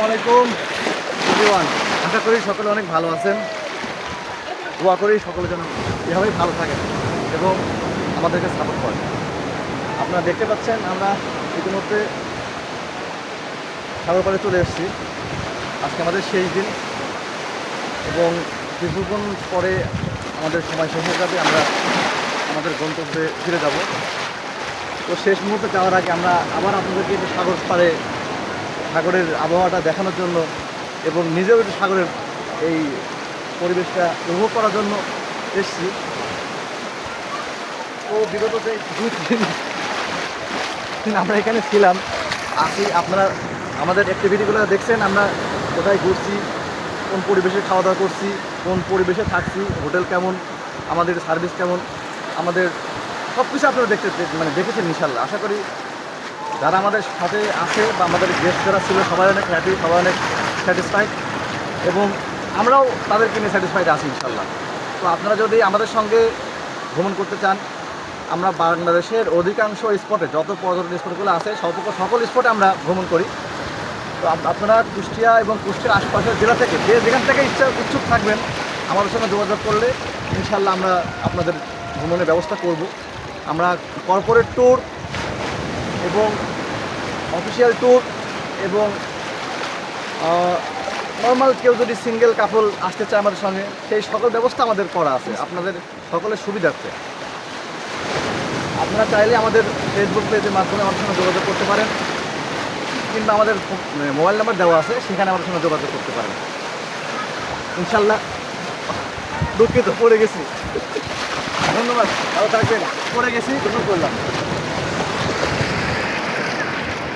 আসসালামু আলাইকুম। আশা করি সকলে অনেক ভালো আছেন। দোয়া করি সকলে যেন এভাবেই ভালো থাকেন এবং আমাদেরকে সাপোর্ট করেন। আপনারা দেখতে পাচ্ছেন, আমরা ইতিমধ্যে সাগর পাড়ে চলে এসেছি। আজকে আমাদের শেষ দিন এবং কিছুক্ষণ পরে আমাদের সময় শেষ হয়ে যাবে, আমরা আমাদের গন্তব্যে ফিরে যাব। তো শেষ মুহূর্তে যাওয়ার আগে আমরা আবার আপনাদেরকে সাগর পাড়ে সাগরের আবহাওয়াটা দেখানোর জন্য এবং নিজেও একটু সাগরের এই পরিবেশটা উপভোগ করার জন্য এসেছি। তো বিগত তিন দিন আমরা এখানে ছিলাম, আসি আপনারা আমাদের অ্যাক্টিভিটিগুলো দেখছেন, আমরা কোথায় ঘুরছি, কোন পরিবেশে খাওয়া দাওয়া করছি, কোন পরিবেশে থাকছি, হোটেল কেমন, আমাদের সার্ভিস কেমন, আমাদের সব কিছু আপনারা দেখতে মানে দেখেছেন ইনশাল্লাহ। আশা করি যারা আমাদের সাথে আছে বা আমাদের গেস্ট যারা ছিল, সবাই অনেক হ্যাপি সবাই অনেক স্যাটিসফাইড এবং আমরাও তাদেরকে নিয়ে স্যাটিসফাইড আছি ইনশাল্লাহ তো আপনারা যদি আমাদের সঙ্গে ভ্রমণ করতে চান, আমরা বাংলাদেশের অধিকাংশ স্পটে যত পর্যটন স্পটগুলো আছে সকল সকল স্পটে আমরা ভ্রমণ করি। তো আপনারা কুষ্টিয়া এবং কুষ্টিয়ার আশপাশের জেলা থেকে যে যেখান থেকে ইচ্ছা ইচ্ছুক থাকবেন, আমাদের সঙ্গে যোগাযোগ করলে ইনশাল্লাহ আমরা আপনাদের ভ্রমণের ব্যবস্থা করব। আমরা কর্পোরেট ট্যুর এবং অফিসিয়াল ট্যুর এবং নর্মাল কেউ যদি সিঙ্গেল কাপল আসতে চায় আমাদের সঙ্গে, সেই সকল ব্যবস্থা আমাদের করা আছে, আপনাদের সকলের সুবিধার্থে। আপনারা চাইলে আমাদের ফেসবুক পেজের মাধ্যমে আমাদের সঙ্গে যোগাযোগ করতে পারেন, কিংবা আমাদের মোবাইল নাম্বার দেওয়া আছে, সেখানে আমাদের সঙ্গে যোগাযোগ করতে পারেন। ইনশাল্লাহ, দুঃখিত, পড়ে গেছি। ধন্যবাদ, ভালো থাকবেন, পড়ে গেছি, ধন্যবাদ। করলাম